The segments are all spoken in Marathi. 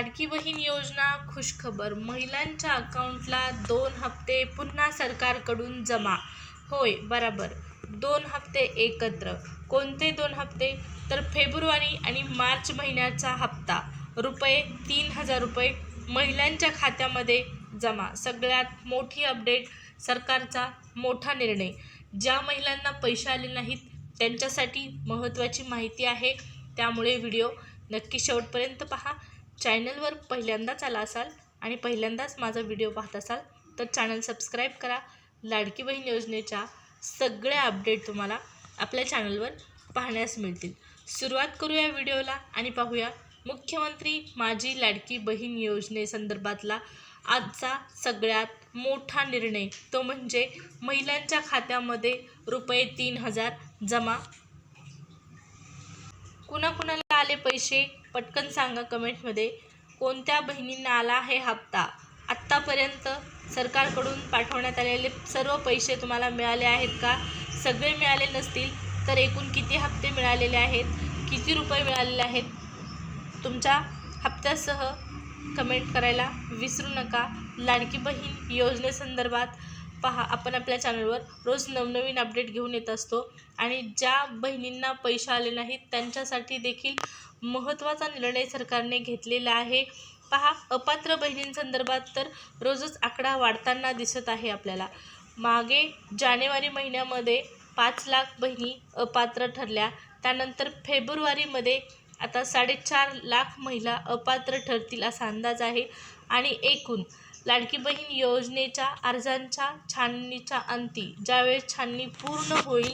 लाडकी बहीण योजना खुशखबर. महिलांच्या अकाउंटला दोन हप्ते पुन्हा सरकारकडून जमा. होय बराबर. दोन हप्ते एकत्र. कोणते दोन हप्ते? तर फेब्रुवारी आणि मार्च महिन्याचा हप्ता. रुपये तीन हजार रुपये महिलांच्या खात्यामध्ये जमा. सगळ्यात मोठी अपडेट सरकारचा मोठा निर्णय. ज्या महिलांना पैसे आले नाहीत त्यांच्यासाठी महत्त्वाची माहिती आहे. त्यामुळे व्हिडिओ नक्की शेवटपर्यंत पहा. चॅनलवर पहिल्यांदाच आला असाल आणि पहिल्यांदाच माझा व्हिडिओ पाहत असाल तर चॅनल सबस्क्राईब करा. लाडकी बहीण योजनेच्या सगळ्या अपडेट तुम्हाला आपल्या चॅनलवर पाहण्यास मिळतील. सुरुवात करूया व्हिडिओला आणि पाहूया. मुख्यमंत्री माझी लाडकी बहीण योजनेसंदर्भातला आजचा सगळ्यात मोठा निर्णय तो म्हणजे महिलांच्या खात्यामध्ये रुपये तीन हजार जमा. कुणाकुणाला आले पैसे? पटकन सांगा कमेंटमध्ये कोणत्या बहिणींना आला आहे हप्ता? आत्तापर्यंत सरकारकडून पाठवण्यात आलेले सर्व पैसे तुम्हाला मिळाले आहेत का? सगळे मिळाले नसतील तर एकूण किती हप्ते मिळालेले आहेत? किती रुपये मिळालेले आहेत? तुमच्या हप्त्यासह कमेंट करायला विसरू नका. लाडकी बहीण योजनेसंदर्भात पहा आपण आपल्या चॅनलवर रोज नवनवीन अपडेट घेऊन येत असतो आणि ज्या बहिणींना पैसे आले नाहीत त्यांच्यासाठी देखील महत्त्वाचा निर्णय सरकारने घेतलेला आहे. पहा अपात्र बहिणींसंदर्भात तर रोजच आकडा वाढताना दिसत आहे आपल्याला. मागे जानेवारी महिन्यामध्ये पाच लाख बहिणी अपात्र ठरल्या. त्यानंतर फेब्रुवारीमध्ये आता साडेचार लाख महिला अपात्र ठरतील असा अंदाज आहे. आणि एकूण लाडकी बहीण योजनेच्या अर्जांच्या छाननीच्या अंती ज्यावेळेस छाननी पूर्ण होईल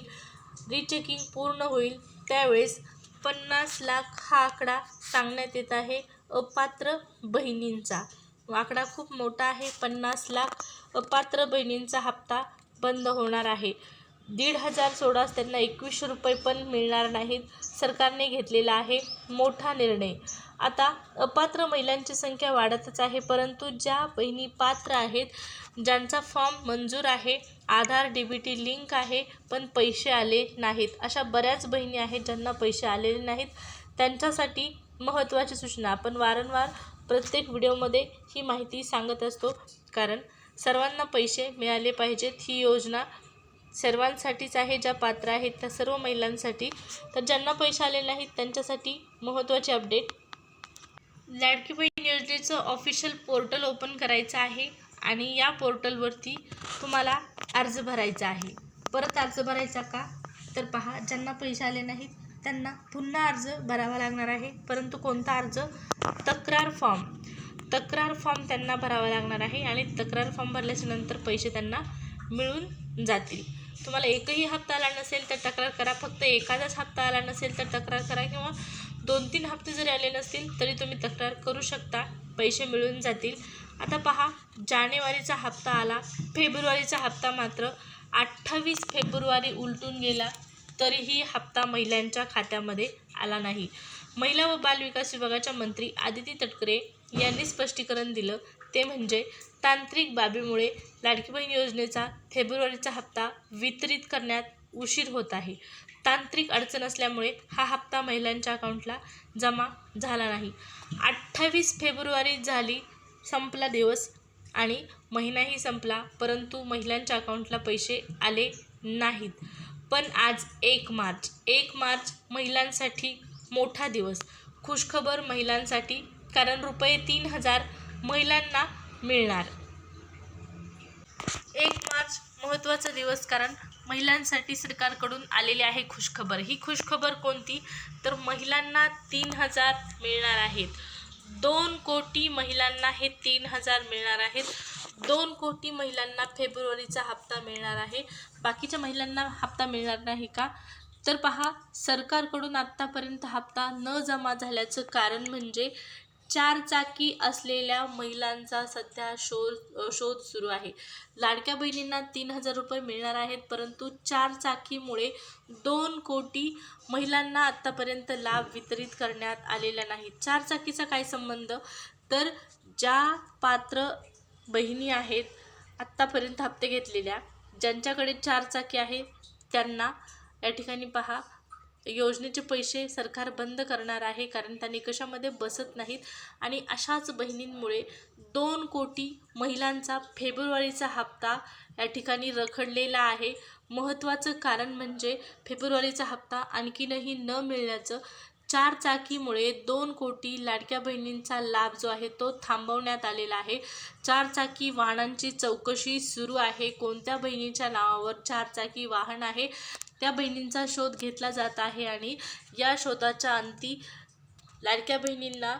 रिचेकिंग पूर्ण होईल त्यावेळेस पन्नास लाख हा आकडा सांगण्यात येत आहे. अपात्र बहिणींचा. आकडा खूप मोठा आहे. पन्नास लाख अपात्र बहिणींचा हप्ता बंद होणार आहे. दीड हजार सोडाच त्यांना एकवीसशे रुपये पण मिळणार नाहीत. सरकारने घेतलेला आहे मोठा निर्णय. आता अपात्र महिलांची संख्या वाढतच आहे परंतु ज्या बहिणी पात्र आहेत ज्यांचा फॉर्म मंजूर आहे Aadhaar D B T link आहे पण पैसे आले नाहीत. अशा बऱ्याच बहिणी आहेत ज्यांना पैसे आलेले नाहीत. त्यांच्यासाठी महत्त्वाची सूचना. आपण वारंवार प्रत्येक व्हिडिओमध्ये ही माहिती सांगत असतो कारण सर्वांना पैसे मिळाले पाहिजेत. ही योजना सर्वांसाठीच आहे ज्या पात्र आहेत त्या सर्व महिलांसाठी. तर ज्यांना पैसे आले नाहीत त्यांच्यासाठी महत्त्वाचे अपडेट लाडकी बहीण योजनेचं ऑफिशियल पोर्टल ओपन करायचं आहे आणि या पोर्टलवरती तुम्हाला अर्ज भरायचा आहे. परत अर्ज भरायचा का? तर पहा ज्यांना पैसे आले नाहीत त्यांना पुन्हा अर्ज भरावा लागणार आहे. परंतु कोणता अर्ज? तक्रार फॉर्म तक्रार फॉर्म त्यांना भरावा लागणार आहे आणि तक्रार फॉर्म भरल्याच्या नंतर पैसे त्यांना मिळून जातील. तुम्हाला एकही हप्ता आला नसेल तर तक्रार करा. फक्त एखादाच हप्ता आला नसेल तर तक्रार करा किंवा दोन तीन हप्ते जरी आले नसतील तरी तुम्ही तक्रार करू शकता. पैसे मिळून जातील. आता पहा जानेवारीचा हप्ता आला. फेब्रुवारीचा हप्ता मात्र अठ्ठावीस फेब्रुवारी उलटून गेला. तरीही हप्ता महिलांच्या खात्यामध्ये आला नाही. महिला व बालविकास विभागाच्या मंत्री आदिती तटकरे यांनी स्पष्टीकरण दिलं. ते म्हणजे तांत्रिक बाबीमुळे लाडकी बहीण योजनेचा फेब्रुवारीचा हप्ता वितरित करण्यात उशीर होत आहे. तांत्रिक अडचण असल्यामुळे हा हप्ता महिलांच्या अकाउंटला जमा झाला नाही. अठ्ठावीस फेब्रुवारी झाली संपला दिवस आणि महिनाही संपला परंतु महिलांच्या अकाउंटला पैसे आले नाहीत. पण आज एक मार्च एक मार्च महिलांसाठी मोठा दिवस. खुशखबर महिलांसाठी कारण रुपये तीन हजार महिलांना मिळणार. एक मार्च महत्त्वाचा दिवस कारण महिलांसाठी सरकारकडून आलेली आहे खुशखबर. ही खुशखबर कोणती? तर महिलांना तीन हजार मिळणार आहेत. दोन कोटी महिलांना हे तीन हजार मिळणार आहेत. दोन कोटी महिलांना फेब्रुवारीचा हप्ता मिळणार आहे. बाकीच्या महिलांना हप्ता मिळणार नाही का? तर पहा सरकारकडून आत्तापर्यंत हप्ता न जमा झाल्याचं कारण म्हणजे चार चाकी असलेल्या महिलांचा सध्या शोध शोध सुरू आहे. लाडक्या बहिणींना तीन हजार रुपये मिळणार आहेत परंतु चार चाकीमुळे दोन कोटी महिलांना आत्तापर्यंत लाभ वितरित करण्यात आलेला नाही. चार चाकीचा काय संबंध? तर ज्या पात्र बहिणी आहेत आत्तापर्यंत हप्ते घेतलेल्या ज्यांच्याकडे चार चाकी आहे त्यांना या ठिकाणी पहा. योजनेचे पैसे सरकार बंद करणार आहे कारण त्या निकषामध्ये बसत नाहीत. आणि अशाच बहिणींमुळे दोन कोटी महिलांचा फेब्रुवारीचा हप्ता या ठिकाणी रखडलेला आहे. महत्त्वाचं कारण म्हणजे फेब्रुवारीचा हप्ता आणखीनही न मिळण्याचं चार चाकीमुळे दोन कोटी लाडक्या बहिणींचा लाभ जो आहे तो थांबवण्यात आलेला आहे. चार चाकी वाहनांची चौकशी सुरू आहे. कोणत्या बहिणीच्या नावावर चार चाकी वाहन आहे? त्या बहिणींचा शोध घेतला जात आहे आणि या शोधाच्या अंती लाडक्या बहिणींना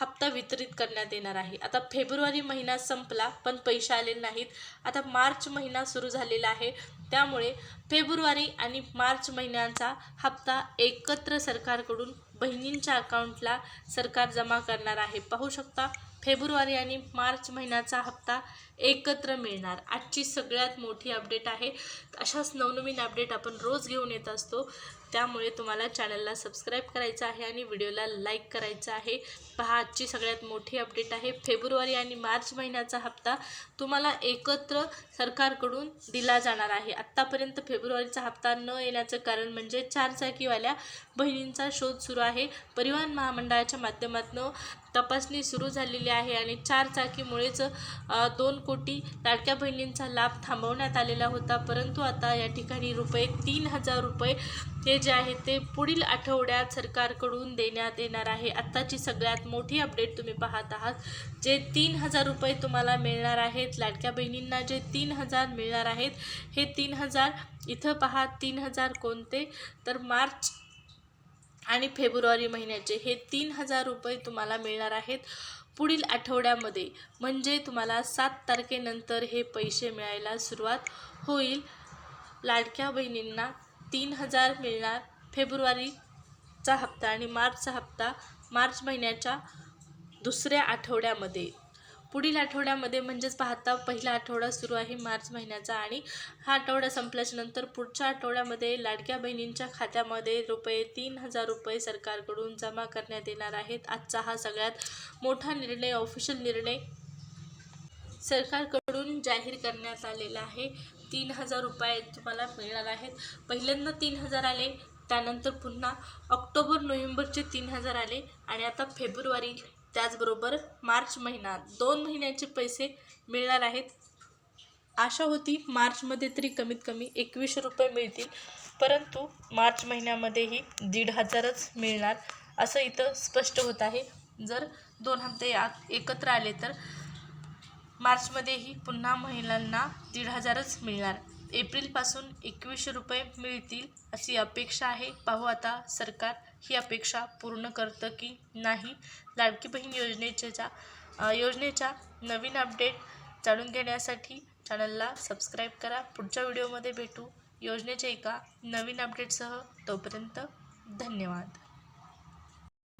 हप्ता वितरित करण्यात येणार आहे. आता फेब्रुवारी महिना संपला पण पैसे आले नाहीत. आता मार्च महिना सुरू झालेला आहे. त्यामुळे फेब्रुवारी आणि मार्च महिन्यांचा हप्ता एकत्र सरकारकडून बहिणींच्या अकाउंटला सरकार जमा करणार आहे. पाहू शकता फेब्रुवारी आणि मार्च महिन्याचा हप्ता एकत्र मिळणार. आजची सगळ्यात मोठी अपडेट आहे. अशाच नवनवीन अपडेट आपण रोज घेऊन येत असतो. त्यामुळे तुम्हाला चॅनलला सबस्क्राईब करायचं आहे आणि व्हिडिओला लाईक करायचं आहे. पहा आजची सगळ्यात मोठी अपडेट आहे. फेब्रुवारी आणि मार्च महिन्याचा हप्ता तुम्हाला एकत्र सरकारकडून दिला जाणार आहे. आत्तापर्यंत फेब्रुवारीचा हप्ता न येण्याचं कारण म्हणजे चारचाकीवाल्या बहिणींचा शोध सुरू आहे. परिवहन महामंडळाच्या माध्यमातून तपासणी सुरू झालेली आहे आणि चार चाकीमुळेच दोन कोटी लाडक्या बहिणींचा लाभ थांबवण्यात आलेला होता. परंतु आता या ठिकाणी रुपये तीन हजार रुपये हे जे आहे ते पुढील आठवड्यात सरकारकडून देण्यात येणार आहे. आत्ताची सगळ्यात मोठी अपडेट तुम्ही पाहत आहात जे तीन हजार रुपये तुम्हाला मिळणार आहेत. लाडक्या बहिणींना जे तीन हजार मिळणार आहेत हे तीन हजार इथं पहा तीन हजार कोणते? तर मार्च आणि फेब्रुवारी महिन्याचे हे तीन हजार रुपये तुम्हाला मिळणार आहेत. पुढील आठवड्यामध्ये म्हणजे तुम्हाला सात तारखेनंतर हे पैसे मिळायला सुरुवात होईल. लाडक्या बहिणींना तीन हजार मिळणार. फेब्रुवारीचा हप्ता आणि मार्चचा हप्ता मार्च महिन्याच्या दुसऱ्या आठवड्यामध्ये. पुढील आठवड्यामध्ये म्हणजेच पाहता पहिला आठवडा सुरू आहे मार्च महिन्याचा आणि हा आठवडा संपल्याच्या नंतर पुढच्या आठवड्यामध्ये लाडक्या बहिणींच्या खात्यामध्ये रुपये तीन हजार रुपये सरकारकडून जमा करण्यात येणार आहेत. आजचा हा सगळ्यात मोठा निर्णय ऑफिशियल निर्णय सरकारकडून जाहीर करण्यात आलेला आहे. तीन हजार रुपये तुम्हाला मिळणार आहेत. पहिल्यांदा तीन हजार आले त्यानंतर पुन्हा ऑक्टोबर नोव्हेंबरचे तीन हजार आले आणि आता फेब्रुवारी त्याचबरोबर मार्च महिना दोन महिन्याचे पैसे मिळणार आहेत. आशा होती मार्चमध्ये तरी कमीत कमी एकवीसशे रुपये मिळतील परंतु मार्च महिन्यामध्येही दीड हजारच मिळणार असं इथं स्पष्ट होत आहे. जर दोन हप्ते एकत्र आले तर मार्चमध्येही पुन्हा महिलांना दीड हजारच मिळणार. एप्रिलपासून एकवीसशे रुपये मिळतील अशी अपेक्षा आहे. पाहू आता सरकार ही अपेक्षा पूर्ण करतं की नाही. लाडकी बहीण योजनेच्या योजनेच्या नवीन अपडेट जाणून घेण्यासाठी चॅनलला सबस्क्राईब करा. पुढच्या व्हिडिओमध्ये भेटू. योजनेच्या एका नवीन अपडेटसह तोपर्यंत धन्यवाद.